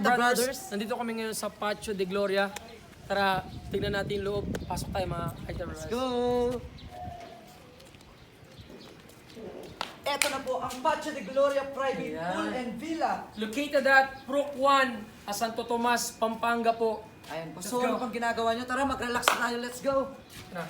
Brothers, Brothers. nandito kami ngayon sa Patio de Gloria. Tara, tignan natin yung loob. Pasok tayo mga Fighter Brothers. Go! Ito na po ang Patio de Gloria Private Ayan. Pool and Villa. Located at Brook 1, ah, Santo Tomas, Pampanga po. Ayan po. Let's So, ano pang ginagawa nyo? Tara, mag-relax na tayo. Let's go! Tara.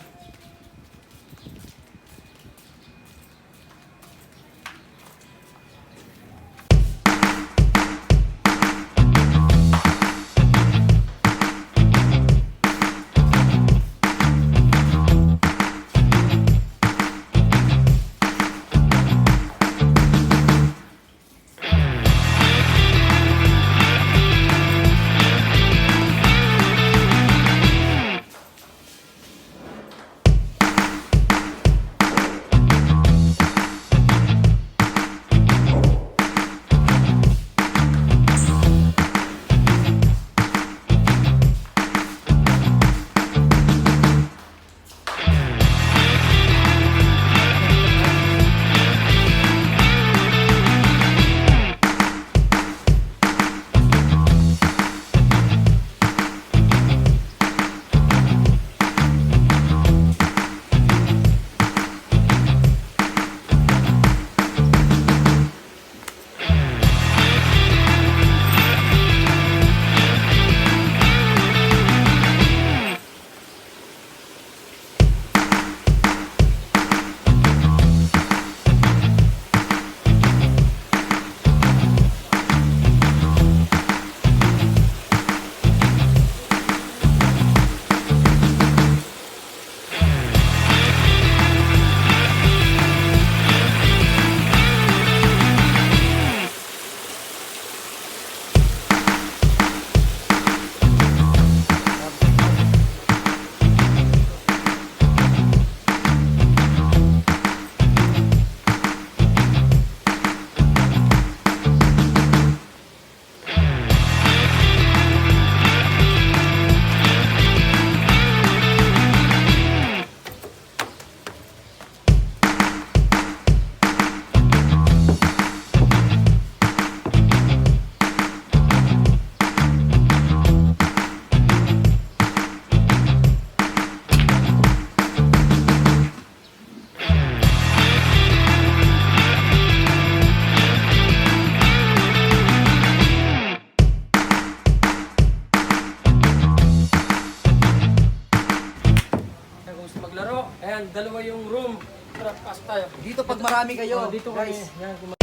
Ayan, dalawa yung room. Tara, pasok tayo. Dito pag marami kayo, Oh, dito kami. guys. Yan, kung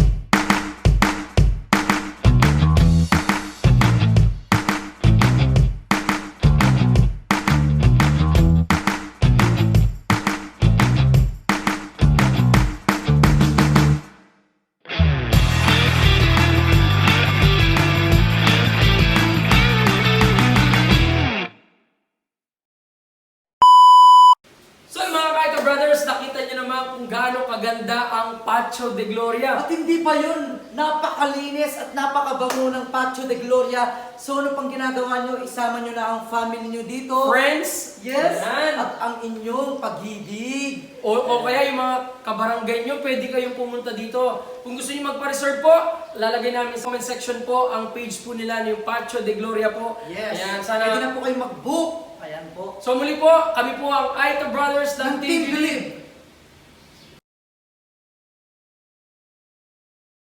So mga Brothers, nakita nyo naman kung gaano kaganda ang Patio de Gloria. At hindi pa yun, napakalinis at napakabango ng Patio de Gloria. So ano pang ginagawa nyo? Isama nyo na ang family nyo dito. Friends, Yes! yan. At ang inyong pag-ibig. O, o kaya yung mga kabarangay nyo, pwede kayong pumunta dito. Kung gusto nyo magpa-reserve po, lalagay namin sa comment section po ang page po nila yung Patio de Gloria po. Yes. Ayan, Pwede na sana. po kayo mag-book. Ayan po. So muli po, kami po ang Aito Brothers ng Team. Believe.